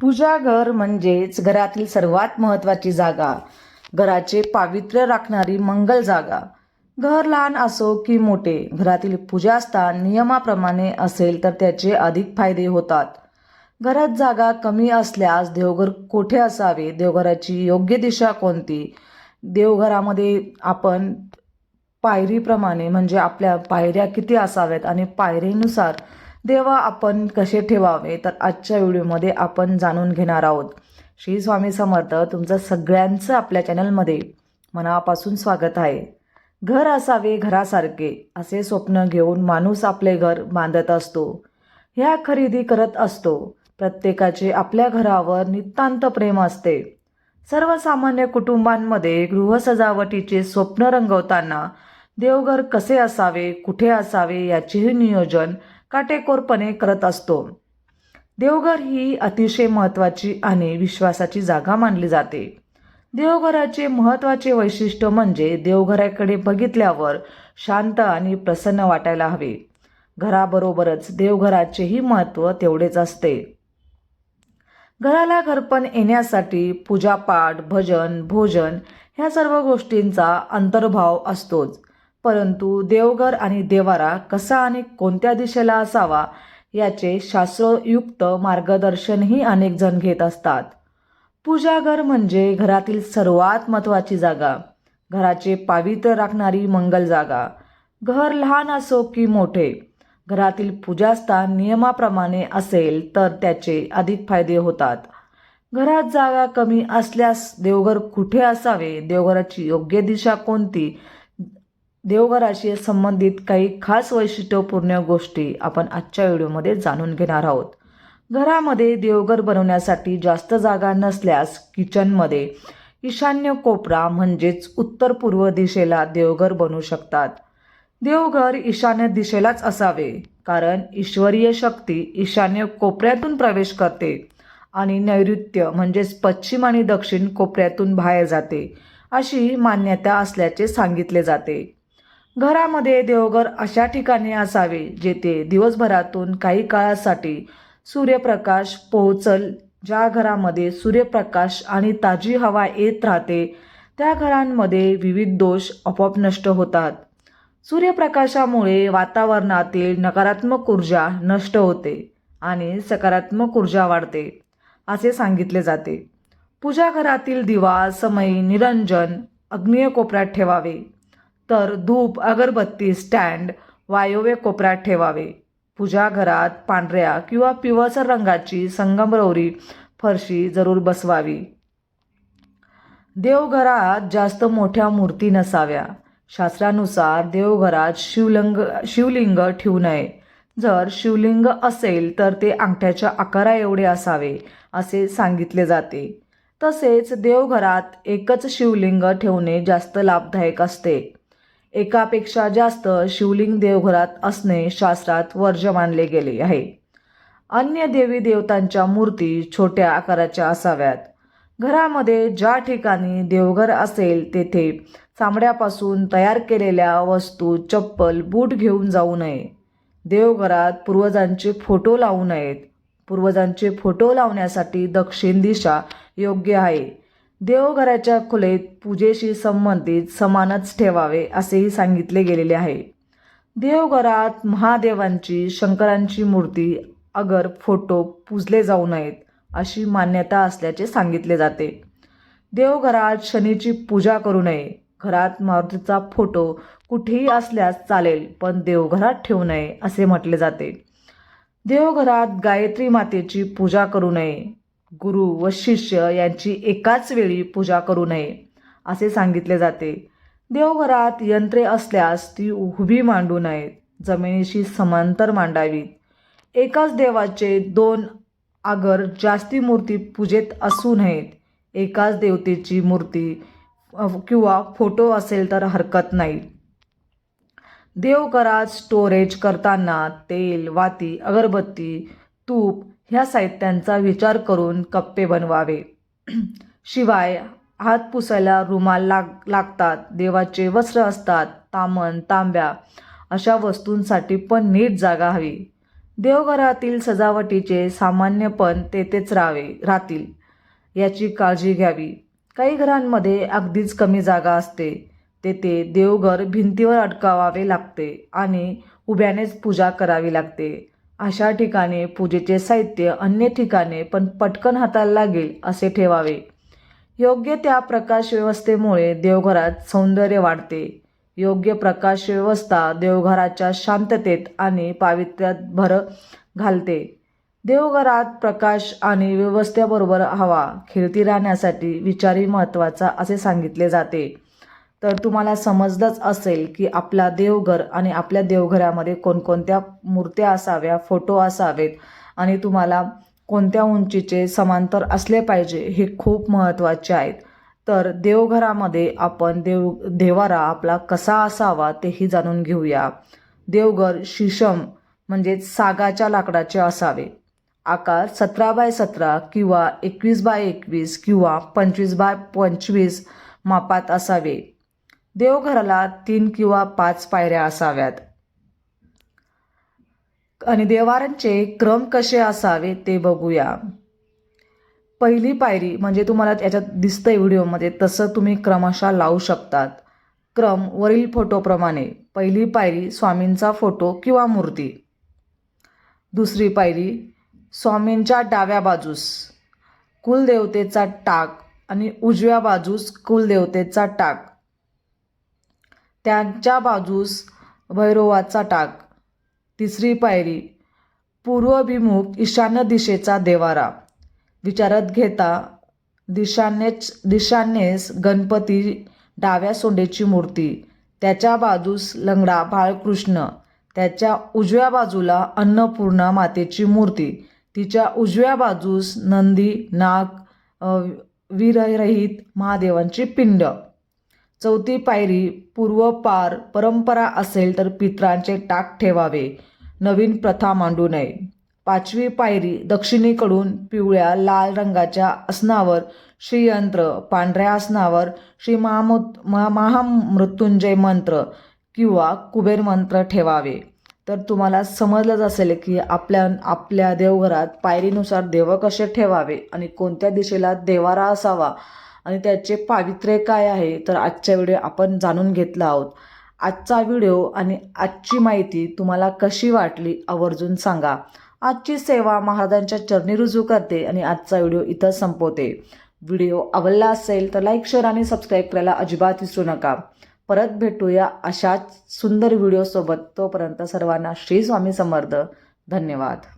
पूजाघर म्हणजेच घरातील सर्वात महत्त्वाची जागा. घराचे पावित्र्य राखणारी मंगल जागा. घर लहान असो की मोठे घरातील पूजास्थान नियमाप्रमाणे असेल तर त्याचे अधिक फायदे होतात. घरात जागा कमी असल्यास देवघर कोठे असावे? देवघराची योग्य दिशा कोणती? देवघरामध्ये आपण पायरीप्रमाणे म्हणजे आपल्या पायऱ्या किती असाव्यात आणि पायरीनुसार देवा आपण कसे ठेवावे? तर आजच्या व्हिडिओमध्ये आपण जाणून घेणार आहोत. श्री स्वामी समर्थ तुमचं सगळ्यांचं आपल्या चॅनलमध्ये मनापासून स्वागत आहे. घर असावे घरासारखे असे स्वप्न घेऊन माणूस आपले घर बांधत असतो. ह्या खरेदी करत असतो. प्रत्येकाचे आपल्या घरावर नितांत प्रेम असते. सर्वसामान्य कुटुंबांमध्ये गृहसजावटीचे स्वप्न रंगवताना देवघर कसे असावे कुठे असावे याचेही नियोजन काटेकोरपणे करत असतो. देवघर ही अतिशय महत्त्वाची आणि विश्वासाची जागा मानली जाते. देवघराचे महत्त्वाचे वैशिष्ट्य म्हणजे देवघराकडे बघितल्यावर शांत आणि प्रसन्न वाटायला हवे. घराबरोबरच देवघराचेही महत्त्व तेवढेच असते. घराला घरपण येण्यासाठी पूजापाठ भजन भोजन ह्या सर्व गोष्टींचा अंतर्भाव असतोच. परंतु देवघर आणि देवारा कसा आणि कोणत्या दिशेला असावा याचे शास्त्रयुक्त मार्गदर्शनही अनेक जण घेत असतात. पूजाघर म्हणजे घरातील सर्वात महत्त्वाची जागा. घराचे पावित्र्य राखणारी मंगल जागा. घर लहान असो की मोठे. घरातील पूजास्थान नियमाप्रमाणे असेल तर त्याचे अधिक फायदे होतात. घरात जागा कमी असल्यास देवघर कुठे असावे? देवघराची योग्य दिशा कोणती? देवघराशी संबंधित काही खास वैशिष्ट्यपूर्ण गोष्टी आपण आजच्या व्हिडिओमध्ये जाणून घेणार आहोत. घरामध्ये देवघर बनवण्यासाठी जास्त जागा नसल्यास किचनमध्ये ईशान्य कोपरा म्हणजेच उत्तर पूर्व दिशेला देवघर बनवू शकतात. देवघर ईशान्य दिशेलाच असावे कारण ईश्वरीय शक्ती ईशान्य कोपऱ्यातून प्रवेश करते आणि नैऋत्य म्हणजेच पश्चिम आणि दक्षिण कोपऱ्यातून बाहेर जाते अशी मान्यता असल्याचे सांगितले जाते. घरामध्ये देवघर अशा ठिकाणी असावे जेथे दिवसभरातून काही काळासाठी सूर्यप्रकाश पोहोचल. ज्या घरामध्ये सूर्यप्रकाश आणि ताजी हवा येत राहते त्या घरांमध्ये विविध दोष आपोआप नष्ट होतात. सूर्यप्रकाशामुळे वातावरणातील नकारात्मक ऊर्जा नष्ट होते आणि सकारात्मक ऊर्जा वाढते असे सांगितले जाते. पूजा घरातील दिवा समयी निरंजन अग्नीय कोपऱ्यात ठेवावे. तर धूप अगरबत्ती स्टँड वायव्य कोपऱ्यात ठेवावे. पूजा घरात पांढऱ्या किंवा पिवळसर रंगाची संगमरवरी फरशी जरूर बसवावी. देवघरात जास्त मोठ्या मूर्ती नसाव्या. शास्त्रानुसार देवघरात शिवलिंग शिवलिंग ठेवू नये. जर शिवलिंग असेल तर ते अंगठ्याच्या आकारा एवढे असावे असे सांगितले जाते. तसेच देवघरात एकच शिवलिंग ठेवणे जास्त लाभदायक असते. एकापेक्षा जास्त शिवलिंग देवघरात असणे शास्त्रात वर्ज्य मानले गेले आहे. अन्य देवी देवतांच्या मूर्ती छोट्या आकाराच्या असाव्यात. घरामध्ये ज्या ठिकाणी देवघर असेल तेथे चामड्यापासून तयार केलेल्या वस्तू चप्पल बूट घेऊन जाऊ नये. देवघरात पूर्वजांचे फोटो लावू नयेत. पूर्वजांचे फोटो लावण्यासाठी दक्षिण दिशा योग्य आहे. देवघराच्या खुलेत पूजेशी संबंधित समानच ठेवावे असेही सांगितले गेलेले आहे. देवघरात महादेवांची शंकरांची मूर्ती अगर फोटो पूजले जाऊ नयेत अशी मान्यता असल्याचे सांगितले जाते. देवघरात शनीची पूजा करू नये. घरात मारुतीचा फोटो कुठेही असल्यास चालेल पण देवघरात ठेवू नये असे म्हटले जाते. देवघरात गायत्री मातेची पूजा करू नये. गुरु व शिष्य यांची एकाच वेळी पूजा करू नये असे सांगितले जाते. देवघरात यंत्रे असल्यास ती उभी मांडू नयेत जमिनीशी समांतर मांडावीत. एकाच देवाचे दोन आगर जास्ती मूर्ती पूजेत असू नयेत एकाच देवतेची मूर्ती किंवा फोटो असेल तर हरकत नाही. देवघरात स्टोरेज करताना तेल वाती अगरबत्ती तूप ह्या साहित्यांचा विचार करून कप्पे बनवावे. शिवाय हात पुसायला रुमाल लाग लागतात देवाचे वस्त्र असतात तामण तांब्या अशा वस्तूंसाठी पण नीट जागा हवी. देवघरातील सजावटीचे सामान्यपण तेथेच राहावे राहतील याची काळजी घ्यावी. काही घरांमध्ये अगदीच कमी जागा असते. तेथे देवघर भिंतीवर अडकावावे लागते आणि उभ्यानेच पूजा करावी लागते. अशा ठिकाणी पूजेचे साहित्य अन्य ठिकाणी पण पटकन हाताला लागेल असे ठेवावे. योग्य त्या प्रकाश व्यवस्थेमुळे देवघरात सौंदर्य वाढते. योग्य प्रकाश व्यवस्था देवघराच्या शांततेत आणि पावित्र्यात भर घालते. देवघरात प्रकाश आणि व्यवस्थेबरोबर हवा खेळती राहण्यासाठी विचारी महत्त्वाचा असे सांगितले जाते. तर तुम्हाला समजलंच असेल की आपला देवघर आणि आपल्या देवघरामध्ये कोणकोणत्या मूर्त्या असाव्या फोटो असावेत आणि तुम्हाला कोणत्या उंचीचे समांतर असले पाहिजे हे खूप महत्त्वाचे आहेत. तर देवघरामध्ये आपण देव देवारा आपला कसा असावा तेही जाणून घेऊया. देवघर शिशम म्हणजेच सागाच्या लाकडाचे असावे. आकार सतरा बाय सतरा किंवा एकवीस बाय एकवीस किंवा पंचवीस बाय पंचवीस मापात असावे. देवघराला तीन किंवा पाच पायऱ्या असाव्यात. आणि देवारांचे क्रम कसे असावे ते बघूया. पहिली पायरी म्हणजे तुम्हाला याच्यात दिसतं व्हिडिओमध्ये तसं तुम्ही क्रमशः लावू शकतात. क्रम वरील फोटोप्रमाणे पहिली पायरी स्वामींचा फोटो किंवा मूर्ती. दुसरी पायरी स्वामींच्या डाव्या बाजूस कुलदेवतेचा टाक आणि उजव्या बाजूस कुलदेवतेचा टाक. त्यांच्या बाजूस भैरवाचा टाक तिसरी पायरी पूर्वभिमुख ईशान्य दिशेचा देवारा. विचारात घेता दिशानेच दिशानेस गणपती डाव्या सोंडेची मूर्ती. त्याच्या बाजूस लंगडा बाळकृष्ण. त्याच्या उजव्या बाजूला अन्नपूर्णा मातेची मूर्ती. तिच्या उजव्या बाजूस नंदी नाग अ, वीररहित महादेवांची पिंड. चौथी पायरी पूर्वपार परंपरा असेल तर पित्रांचे टाक ठेवावे. नवीन प्रथा मांडू नये. पाचवी पायरी दक्षिणेकडून पिवळ्या लाल रंगाच्या आसनावर श्रीयंत्र पांढऱ्या आसनावर श्री महामु महामृत्युंजय मंत्र किंवा कुबेर मंत्र ठेवावे. तर तुम्हाला समजलंच असेल की आपल्या आपल्या देवघरात पायरीनुसार देव कसे ठेवावे आणि कोणत्या दिशेला देवारा असावा आणि त्याचे पावित्र्य काय आहे तर आजच्या व्हिडिओ आपण जाणून घेतला आहोत. आजचा व्हिडिओ आणि आजची माहिती तुम्हाला कशी वाटली आवर्जून सांगा. आजची सेवा महाराजांच्या चरणी रुजू करते आणि आजचा व्हिडिओ इथं संपवते. व्हिडिओ आवडला असेल तर लाईक शेअर आणि सबस्क्राईब करायला अजिबात विसरू नका. परत भेटूया अशाच सुंदर व्हिडिओसोबत. तोपर्यंत सर्वांना श्री स्वामी समर्थ. धन्यवाद.